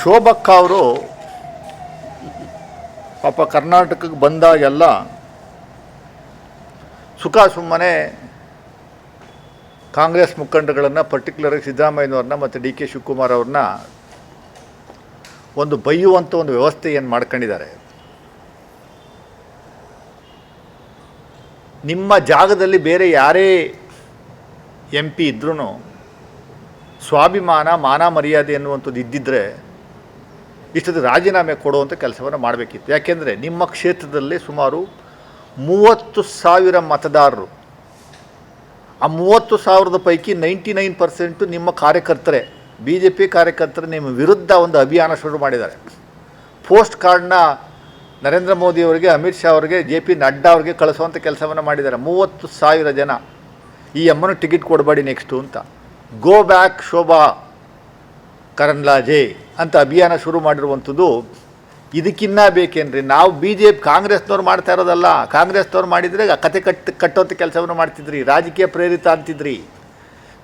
ಶೋಭಕ್ಕ ಅವರು ಪಾಪ ಕರ್ನಾಟಕಕ್ಕೆ ಬಂದಾಗೆಲ್ಲ ಸುಖ ಸುಮ್ಮನೆ ಕಾಂಗ್ರೆಸ್ ಮುಖಂಡಗಳನ್ನು ಪರ್ಟಿಕ್ಯುಲರಾಗಿ ಸಿದ್ದರಾಮಯ್ಯನವ್ರನ್ನ ಮತ್ತು ಡಿ ಕೆ ಶಿವಕುಮಾರ್ ಅವ್ರನ್ನ ಒಂದು ಬೈಯುವಂಥ ಒಂದು ವ್ಯವಸ್ಥೆ ಏನು ಮಾಡ್ಕೊಂಡಿದ್ದಾರೆ? ನಿಮ್ಮ ಜಾಗದಲ್ಲಿ ಬೇರೆ ಯಾರೇ ಎಂ ಪಿ ಇದ್ರೂ ಸ್ವಾಭಿಮಾನ, ಮಾನ ಮರ್ಯಾದೆ ಅನ್ನುವಂಥದ್ದು ಇದ್ದಿದ್ದರೆ ಇಷ್ಟೊಂದು ರಾಜೀನಾಮೆ ಕೊಡುವಂಥ ಕೆಲಸವನ್ನು ಮಾಡಬೇಕಿತ್ತು. ಯಾಕೆಂದರೆ ನಿಮ್ಮ ಕ್ಷೇತ್ರದಲ್ಲಿ ಸುಮಾರು ಮೂವತ್ತು ಸಾವಿರ ಮತದಾರರು. ಆ ಮೂವತ್ತು ಸಾವಿರದ ಪೈಕಿ ನೈಂಟಿ ನೈನ್ ಪರ್ಸೆಂಟು ನಿಮ್ಮ ಕಾರ್ಯಕರ್ತರೇ ಬಿ ಜೆ ಪಿ ಕಾರ್ಯಕರ್ತರು ನಿಮ್ಮ ವಿರುದ್ಧ ಒಂದು ಅಭಿಯಾನ ಶುರು ಮಾಡಿದ್ದಾರೆ. ಪೋಸ್ಟ್ ಕಾರ್ಡ್ನ ನರೇಂದ್ರ ಮೋದಿ ಅವರಿಗೆ, ಅಮಿತ್ ಶಾ ಅವರಿಗೆ, ಜೆ ಪಿ ನಡ್ಡಾ ಅವರಿಗೆ ಕಳಿಸುವಂಥ ಕೆಲಸವನ್ನು ಮಾಡಿದ್ದಾರೆ. ಮೂವತ್ತು ಸಾವಿರ ಜನ. ಈ ಅಮ್ಮನ ಟಿಕೆಟ್ ಕೊಡಬೇಡಿ ನೆಕ್ಸ್ಟು ಅಂತ. Go back Shobha. ಕರನ್ಲಾಜೆ ಅಂತ ಅಭಿಯಾನ ಶುರು ಮಾಡಿರುವಂಥದ್ದು ಇದಕ್ಕಿನ್ನ ಬೇಕೇನ್ರಿ? ನಾವು ಬಿ ಜೆ ಪಿ ಕಾಂಗ್ರೆಸ್ನವ್ರು ಮಾಡ್ತಾ ಇರೋದಲ್ಲ, ಕಾಂಗ್ರೆಸ್ನವ್ರು ಮಾಡಿದರೆ ಕತೆ ಕಟ್, ಕಟ್ಟೋಂಥ ಕೆಲಸವನ್ನು ಮಾಡ್ತಿದ್ರಿ, ರಾಜಕೀಯ ಪ್ರೇರಿತ ಅಂತಿದ್ರಿ.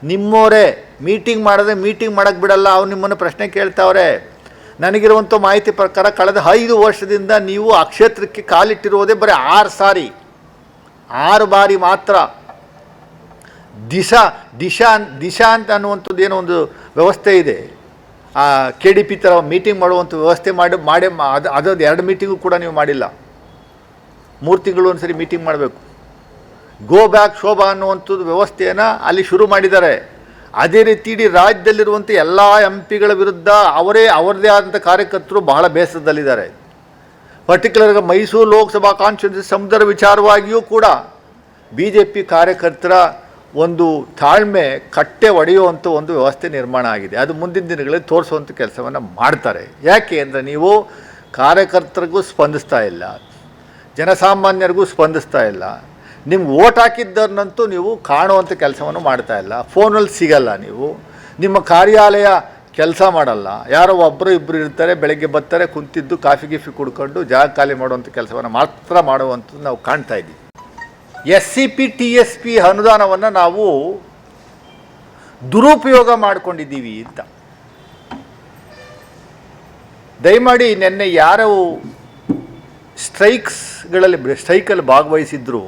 ನಿಮ್ಮವರೇ ಮೀಟಿಂಗ್ ಮಾಡಿದ್ರೆ ಮೀಟಿಂಗ್ ಮಾಡೋಕ್ಕೆ ಬಿಡಲ್ಲ, ಅವ್ರು ನಿಮ್ಮನ್ನು ಪ್ರಶ್ನೆ ಕೇಳ್ತಾವ್ರೆ. ನನಗಿರುವಂಥ ಮಾಹಿತಿ ಪ್ರಕಾರ ಕಳೆದ ಐದು ವರ್ಷದಿಂದ ನೀವು ಆ ಕ್ಷೇತ್ರಕ್ಕೆ ಕಾಲಿಟ್ಟಿರುವುದೇ ಬರೀ ಆರು ಸಾರಿ. ಆರು ಬಾರಿ ಮಾತ್ರ. ದಿಶಾ ದಿಶಾ ದಿಶಾ ಅಂತ ಅನ್ನುವಂಥದ್ದು ಏನೋ ಒಂದು ವ್ಯವಸ್ಥೆ ಇದೆ. ಕೆ ಡಿ ಪಿ ಥರ ಮೀಟಿಂಗ್ ಮಾಡುವಂಥ ವ್ಯವಸ್ಥೆ ಮಾಡಿ ಮಾಡಿ, ಅದು, ಅದೊಂದು ಎರಡು ಮೀಟಿಂಗು ಕೂಡ ನೀವು ಮಾಡಿಲ್ಲ. ಮೂರು ತಿಂಗಳು ಒಂದು ಸರಿ ಮೀಟಿಂಗ್ ಮಾಡಬೇಕು. ಗೋ ಬ್ಯಾಕ್ ಶೋಭಾ ಅನ್ನುವಂಥದ್ದು ವ್ಯವಸ್ಥೆಯನ್ನು ಅಲ್ಲಿ ಶುರು ಮಾಡಿದ್ದಾರೆ. ಅದೇ ರೀತಿ ಇಡೀ ರಾಜ್ಯದಲ್ಲಿರುವಂಥ ಎಲ್ಲ ಎಂ ಪಿಗಳ ವಿರುದ್ಧ ಅವರೇ, ಅವರದೇ ಆದಂಥ ಕಾರ್ಯಕರ್ತರು ಬಹಳ ಬೇಸರದಲ್ಲಿದ್ದಾರೆ. ಪರ್ಟಿಕ್ಯುಲರ್గా ಮೈಸೂರು ಲೋಕಸಭಾ ಕಾನ್ಸ್ಟಿಟ್ಯೂನ್ಸಿ ಸಮುದ್ರ ವಿಚಾರವಾಗಿಯೂ ಕೂಡ ಬಿ ಜೆ ಪಿ ಕಾರ್ಯಕರ್ತರ ಒಂದು ತಾಳ್ಮೆ, ಕಟ್ಟೆ ಒಡೆಯುವಂಥ ಒಂದು ವ್ಯವಸ್ಥೆ ನಿರ್ಮಾಣ ಆಗಿದೆ. ಅದು ಮುಂದಿನ ದಿನಗಳಲ್ಲಿ ತೋರಿಸುವಂಥ ಕೆಲಸವನ್ನು ಮಾಡ್ತಾರೆ. ಯಾಕೆ ಅಂದರೆ ನೀವು ಕಾರ್ಯಕರ್ತರಿಗೂ ಸ್ಪಂದಿಸ್ತಾ ಇಲ್ಲ. ಜನಸಾಮಾನ್ಯರಿಗೂ ಸ್ಪಂದಿಸ್ತಾ ಇಲ್ಲ. ನಿಮ್ಗೆ ಓಟ್ ಹಾಕಿದ್ದರನ್ನಂತೂ ನೀವು ಕಾಣುವಂಥ ಕೆಲಸವನ್ನು ಮಾಡ್ತಾ ಇಲ್ಲ. ಫೋನಲ್ಲಿ ಸಿಗಲ್ಲ ನೀವು. ನಿಮ್ಮ ಕಾರ್ಯಾಲಯ ಕೆಲಸ ಮಾಡಲ್ಲ. ಯಾರೋ ಒಬ್ಬರು ಇಬ್ಬರು ಇರ್ತಾರೆ, ಬೆಳಗ್ಗೆ ಬರ್ತಾರೆ, ಕುಂತಿದ್ದು ಕಾಫಿ, ಗಿಫಿ ಕುಡ್ಕೊಂಡು ಜಾಗ ಖಾಲಿ ಮಾಡುವಂಥ ಕೆಲಸವನ್ನು ಮಾತ್ರ ಮಾಡುವಂಥದ್ದು ನಾವು ಕಾಣ್ತಾ ಇದ್ದೀವಿ. S C P T S P ಅನುದಾನವನ್ನು ನಾವು ದುರುಪಯೋಗ ಮಾಡಿಕೊಂಡಿದ್ದೀವಿ ಅಂತ. ದಯಮಾಡಿ ನಿನ್ನೆ ಯಾರು ಸ್ಟ್ರೈಕ್ಸ್ಗಳಲ್ಲಿ ಸ್ಟ್ರೈಕಲ್ಲಿ ಭಾಗವಹಿಸಿದ್ರು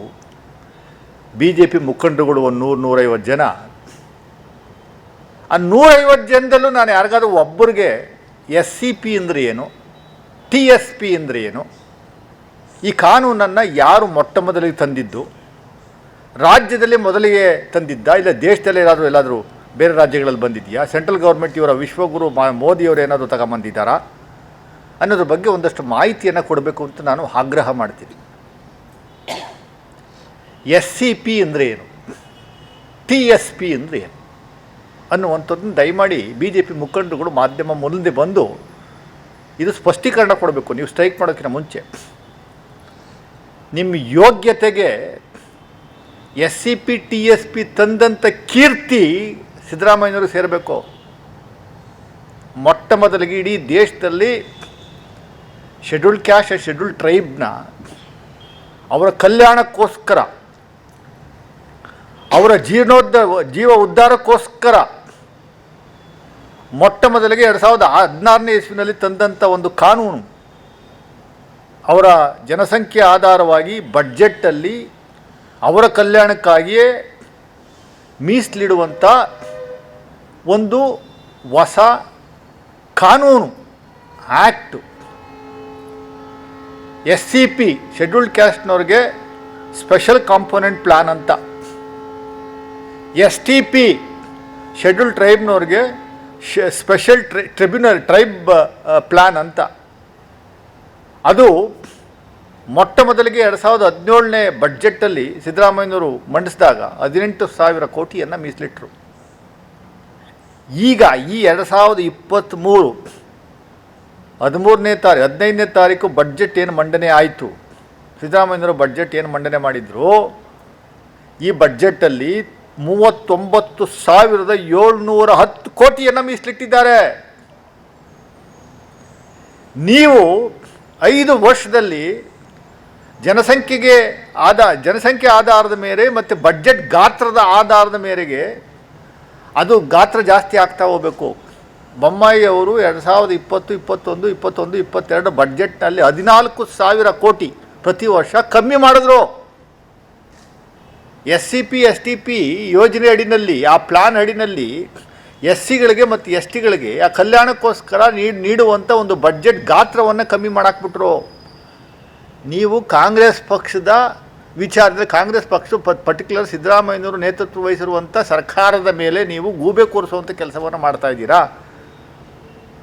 ಬಿ ಜೆ ಪಿ ಮುಖಂಡರುಗಳು ಒಂದು ನೂರು, ನೂರೈವತ್ತು ಜನ. ಆ ನೂರೈವತ್ತು ಜನದಲ್ಲೂ ನಾನು ಯಾರಿಗಾದ್ರೂ ಒಬ್ಬರಿಗೆ ಎಸ್ ಸಿ ಪಿ ಅಂದರೆ ಏನು, ಟಿ ಎಸ್ ಪಿ ಅಂದರೆ ಏನು, ಈ ಕಾನೂನನ್ನು ಯಾರು ಮೊಟ್ಟ ಮೊದಲಿಗೆ ತಂದಿದ್ದು ರಾಜ್ಯದಲ್ಲಿ ಮೊದಲಿಗೆ ತಂದಿದ್ದ ಇಲ್ಲ ದೇಶದಲ್ಲಿ ಏನಾದರೂ ಎಲ್ಲಾದರೂ ಬೇರೆ ರಾಜ್ಯಗಳಲ್ಲಿ ಬಂದಿದೆಯಾ? ಸೆಂಟ್ರಲ್ ಗೌರ್ಮೆಂಟ್ ಇವರ ವಿಶ್ವಗುರು ಮಾ ಮೋದಿಯವರು ಏನಾದರೂ ತಗೊಂಬಂದಿದ್ದಾರಾ? ಅನ್ನೋದ್ರ ಬಗ್ಗೆ ಒಂದಷ್ಟು ಮಾಹಿತಿಯನ್ನು ಕೊಡಬೇಕು ಅಂತ ನಾನು ಆಗ್ರಹ ಮಾಡ್ತೀನಿ. ಎಸ್ ಸಿ ಪಿ ಅಂದರೆ ಏನು? ಟಿ ಎಸ್ ಪಿ ಅಂದರೆ ಏನು? ಅನ್ನುವಂಥದ್ದನ್ನು ದಯಮಾಡಿ ಬಿ ಜೆ ಪಿ ಮುಖಂಡರುಗಳು ಮಾಧ್ಯಮ ಮುಂದೆ ಬಂದು ಇದು ಸ್ಪಷ್ಟೀಕರಣ ಕೊಡಬೇಕು. ನೀವು ಸ್ಟ್ರೈಕ್ ಮಾಡೋಕ್ಕಿಂತ ಮುಂಚೆ. ನಿಮ್ಮ ಯೋಗ್ಯತೆಗೆ S C P T S P ತಂದಂಥ ಕೀರ್ತಿ ಸಿದ್ದರಾಮಯ್ಯನವರು ಸೇರಬೇಕು. ಮೊಟ್ಟ ಮೊದಲಿಗೆ ಇಡೀ ದೇಶದಲ್ಲಿ ಶೆಡ್ಯೂಲ್ ಕ್ಯಾಶ್ ಶೆಡ್ಯೂಲ್ ಟ್ರೈಬ್ನ ಅವರ ಕಲ್ಯಾಣಕ್ಕೋಸ್ಕರ, ಅವರ ಜೀರ್ಣೋದ್ಧ ಜೀವ ಉದ್ಧಾರಕ್ಕೋಸ್ಕರ ಮೊಟ್ಟ ಮೊದಲಿಗೆ ಎರಡು ಸಾವಿರದ ಹದಿನಾರನೇ ಇಸ್ವಿನಲ್ಲಿ ತಂದಂಥ ಒಂದು ಕಾನೂನು ಅವರ ಜನಸಂಖ್ಯೆ ಆಧಾರವಾಗಿ ಬಡ್ಜೆಟ್ಟಲ್ಲಿ ಅವರ ಕಲ್ಯಾಣಕ್ಕಾಗಿಯೇ ಮೀಸಲಿಡುವಂಥ ಒಂದು ಹೊಸ ಕಾನೂನು act S C P scheduled ಕ್ಯಾಸ್ಟ್ನವ್ರಿಗೆ special component plan ಅಂತ. ಎಸ್ ಟಿ ಪಿ ಶೆಡ್ಯೂಲ್ ಟ್ರೈಬ್ನವ್ರಿಗೆ ಶ ಸ್ಪೆಷಲ್ ಟ್ರೈ ಟ್ರಿಬ್ಯುನಲ್ ಟ್ರೈಬ್ ಪ್ಲ್ಯಾನ್ ಅಂತ. ಅದು ಮೊಟ್ಟ ಮೊದಲಿಗೆ ಎರಡು ಸಾವಿರದ ಹದಿನೇಳನೇ ಬಡ್ಜೆಟ್ಟಲ್ಲಿ ಸಿದ್ದರಾಮಯ್ಯನವರು ಮಂಡಿಸಿದಾಗ ಹದಿನೆಂಟು ಸಾವಿರ ಕೋಟಿಯನ್ನು ಮೀಸಲಿಟ್ಟರು ಈಗ ಈ ಎರಡು ಸಾವಿರದ ಇಪ್ಪತ್ತ್ಮೂರು ಹದಿಮೂರನೇ ತಾರೀಕು ಹದಿನೈದನೇ ತಾರೀಕು ಬಡ್ಜೆಟ್ ಏನು ಮಂಡನೆ ಆಯಿತು? ಸಿದ್ದರಾಮಯ್ಯನವರು ಬಡ್ಜೆಟ್ ಏನು ಮಂಡನೆ ಮಾಡಿದ್ರು? ಈ ಬಡ್ಜೆಟ್ಟಲ್ಲಿ ಮೂವತ್ತೊಂಬತ್ತು ಸಾವಿರದ ಏಳ್ನೂರ ಹತ್ತು ಕೋಟಿಯನ್ನು ಮೀಸಲಿಟ್ಟಿದ್ದಾರೆ. ನೀವು ಐದು ವರ್ಷದಲ್ಲಿ ಜನಸಂಖ್ಯೆಗೆ ಆದ, ಜನಸಂಖ್ಯೆ ಆಧಾರದ ಮೇಲೆ ಮತ್ತು ಬಡ್ಜೆಟ್ ಗಾತ್ರದ ಆಧಾರದ ಮೇರೆಗೆ ಅದು ಗಾತ್ರ ಜಾಸ್ತಿ ಆಗ್ತಾ ಹೋಗಬೇಕು. ಬೊಮ್ಮಾಯಿ ಅವರು ಎರಡು ಸಾವಿರದ ಇಪ್ಪತ್ತು, ಇಪ್ಪತ್ತೊಂದು ಇಪ್ಪತ್ತೊಂದು, ಇಪ್ಪತ್ತೆರಡು ಬಡ್ಜೆಟ್ನಲ್ಲಿ ಹದಿನಾಲ್ಕು ಸಾವಿರ ಕೋಟಿ ಪ್ರತಿ ವರ್ಷ ಕಮ್ಮಿ ಮಾಡಿದ್ರು. S C P S T P ಯೋಜನೆ ಅಡಿನಲ್ಲಿ, ಆ ಪ್ಲಾನ್ ಅಡಿನಲ್ಲಿ ಎಸ್ ಸಿಗಳಿಗೆ ಮತ್ತು ಎಸ್ ಟಿಗಳಿಗೆ ಆ ಕಲ್ಯಾಣಕ್ಕೋಸ್ಕರ ನೀಡ್ ನೀಡುವಂಥ ಒಂದು ಬಡ್ಜೆಟ್ ಗಾತ್ರವನ್ನು ಕಮ್ಮಿ ಮಾಡಾಕ್ಬಿಟ್ರು. ನೀವು ಕಾಂಗ್ರೆಸ್ ಪಕ್ಷದ ವಿಚಾರದಲ್ಲಿ, ಕಾಂಗ್ರೆಸ್ ಪಕ್ಷ ಪರ್ಟಿಕ್ಯುಲರ್ ಸಿದ್ದರಾಮಯ್ಯನವರು ನೇತೃತ್ವ ವಹಿಸಿರುವಂಥ ಸರ್ಕಾರದ ಮೇಲೆ ನೀವು ಗೂಬೆ ಕೂರಿಸುವಂಥ ಕೆಲಸವನ್ನು ಮಾಡ್ತಾ ಇದ್ದೀರಾ?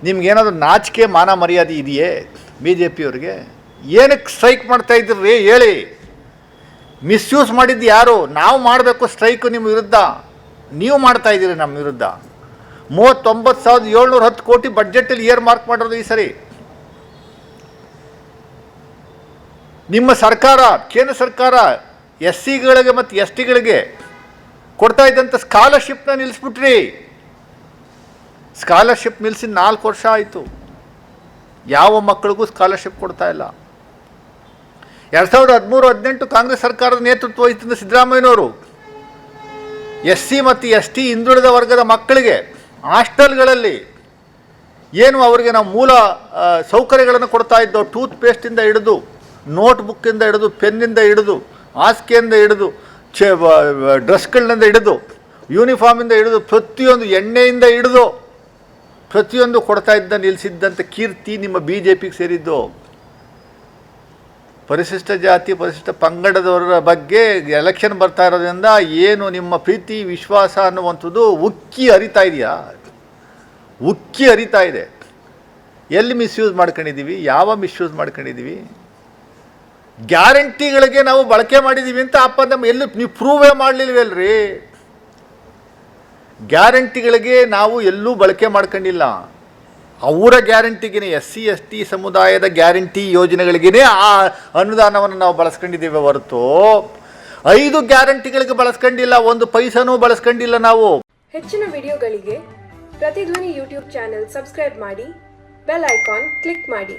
ನಿಮ್ಗೇನಾದರೂ ನಾಚಿಕೆ, ಮಾನ ಮರ್ಯಾದೆ ಇದೆಯೇ ಬಿ ಜೆ ಪಿಯವ್ರಿಗೆ ಏನಕ್ಕೆ ಸ್ಟ್ರೈಕ್ ಮಾಡ್ತಾ ಇದ್ದೀರಿ ಹೇಳಿ. ಮಿಸ್ಯೂಸ್ ಮಾಡಿದ್ದು ಯಾರು? ನಾವು ಮಾಡಬೇಕು ಸ್ಟ್ರೈಕು ನಿಮ್ಮ ವಿರುದ್ಧ. ನೀವು ಮಾಡ್ತಾ ಇದ್ದೀರಿ ನಮ್ಮ ವಿರುದ್ಧ. ಮೂವತ್ತೊಂಬತ್ತು ಸಾವಿರದ ಏಳ್ನೂರ ಹತ್ತು ಕೋಟಿ ಬಡ್ಜೆಟಲ್ಲಿ ಇಯರ್ ಮಾರ್ಕ್ ಮಾಡಿರೋದು ಈ ಸರಿ. ನಿಮ್ಮ ಸರ್ಕಾರ, ಕೇಂದ್ರ ಸರ್ಕಾರ ಎಸ್ ಸಿಗಳಿಗೆ ಮತ್ತು ಎಸ್ ಟಿಗಳಿಗೆ ಕೊಡ್ತಾ ಇದ್ದಂಥ ಸ್ಕಾಲರ್ಶಿಪ್ನ ನಿಲ್ಲಿಸ್ಬಿಟ್ರಿ. ಸ್ಕಾಲರ್ಶಿಪ್ ನಿಲ್ಲಿಸಿ ನಾಲ್ಕು ವರ್ಷ ಆಯಿತು. ಯಾವ ಮಕ್ಕಳಿಗೂ ಸ್ಕಾಲರ್ಶಿಪ್ ಕೊಡ್ತಾ ಇಲ್ಲ. ಎರಡು ಸಾವಿರದ ಹದಿಮೂರು, ಹದಿನೆಂಟು ಕಾಂಗ್ರೆಸ್ ಸರ್ಕಾರದ ನೇತೃತ್ವ ವಹಿಸಿದ ಸಿದ್ದರಾಮಯ್ಯನವರು ಎಸ್ ಸಿ ಮತ್ತು ಎಸ್ ಟಿ ಹಿಂದುಳಿದ ವರ್ಗದ ಮಕ್ಕಳಿಗೆ ಹಾಸ್ಟೆಲ್ಗಳಲ್ಲಿ ಏನು ಅವರಿಗೆ ನಾವು ಮೂಲ ಸೌಕರ್ಯಗಳನ್ನು ಕೊಡ್ತಾ ಇದ್ದೋ ಟೂತ್ ಪೇಸ್ಟಿಂದ ಹಿಡಿದು ನೋಟ್ ಬುಕ್ಕಿಂದ ಹಿಡಿದು, ಪೆನ್ನಿಂದ ಹಿಡಿದು, ಹಾಸಿಗೆಯಿಂದ ಹಿಡಿದು ಚೆ ಡ್ರೆಸ್ಗಳಿಂದ ಹಿಡಿದು, ಯೂನಿಫಾರ್ಮಿಂದ ಹಿಡಿದು, ಪ್ರತಿಯೊಂದು ಎಣ್ಣೆಯಿಂದ ಹಿಡಿದು, ಪ್ರತಿಯೊಂದು ಕೊಡ್ತಾ ಇದ್ದ ನಿಲ್ಲಿಸಿದ್ದಂಥ ಕೀರ್ತಿ ನಿಮ್ಮ ಬಿ ಜೆ ಪಿಗೆ ಸೇರಿದ್ದು. ಪರಿಶಿಷ್ಟ ಜಾತಿ, ಪರಿಶಿಷ್ಟ ಪಂಗಡದವರ ಬಗ್ಗೆ ಎಲೆಕ್ಷನ್ ಬರ್ತಾ ಇರೋದ್ರಿಂದ ಏನು ನಿಮ್ಮ ಪ್ರೀತಿ, ವಿಶ್ವಾಸ ಅನ್ನುವಂಥದ್ದು ಉಕ್ಕಿ ಹರಿತಾ ಇದೆಯಾ? ಉಕ್ಕಿ ಹರಿತಾ ಇದೆ. ಎಲ್ಲಿ ಮಿಸ್ಯೂಸ್ ಮಾಡ್ಕೊಂಡಿದ್ದೀವಿ? ಯಾವ ಮಿಸ್ಯೂಸ್ ಮಾಡ್ಕೊಂಡಿದ್ದೀವಿ? ಗ್ಯಾರಂಟಿಗಳಿಗೆ ನಾವು ಬಳಕೆ ಮಾಡಿದ್ದೀವಿ ಅಂತ ಅಪ್ಪ ನಮ್ಮ ಎಲ್ಲೂ ನೀವು ಪ್ರೂವೇ ಮಾಡಲಿಲ್ವಲ್ರಿ? ಗ್ಯಾರಂಟಿಗಳಿಗೆ ನಾವು ಎಲ್ಲೂ ಬಳಕೆ ಮಾಡ್ಕೊಂಡಿಲ್ಲ. ಅವರ ಗ್ಯಾರಂಟಿಗೇನೆ ಎಸ್ ಸಿ ಎಸ್ ಟಿ ಸಮುದಾಯದ ಗ್ಯಾರಂಟಿ ಯೋಜನೆಗಳಿಗೇ ಆ ಅನುದಾನವನ್ನು ನಾವು ಬಳಸ್ಕೊಂಡಿದ್ದೇವೆ ಹೊರತು. ಐದು ಗ್ಯಾರಂಟಿಗಳಿಗೆ ಬಳಸ್ಕೊಂಡಿಲ್ಲ, ಒಂದು ಪೈಸನೂ ಬಳಸ್ಕೊಂಡಿಲ್ಲ ನಾವು. ಹೆಚ್ಚಿನ ವಿಡಿಯೋಗಳಿಗೆ ಪ್ರತಿಧ್ವನಿ ಯೂಟ್ಯೂಬ್ ಚಾನೆಲ್ ಸಬ್ಸ್ಕ್ರೈಬ್ ಮಾಡಿ, ಬೆಲ್ ಐಕಾನ್ ಕ್ಲಿಕ್ ಮಾಡಿ.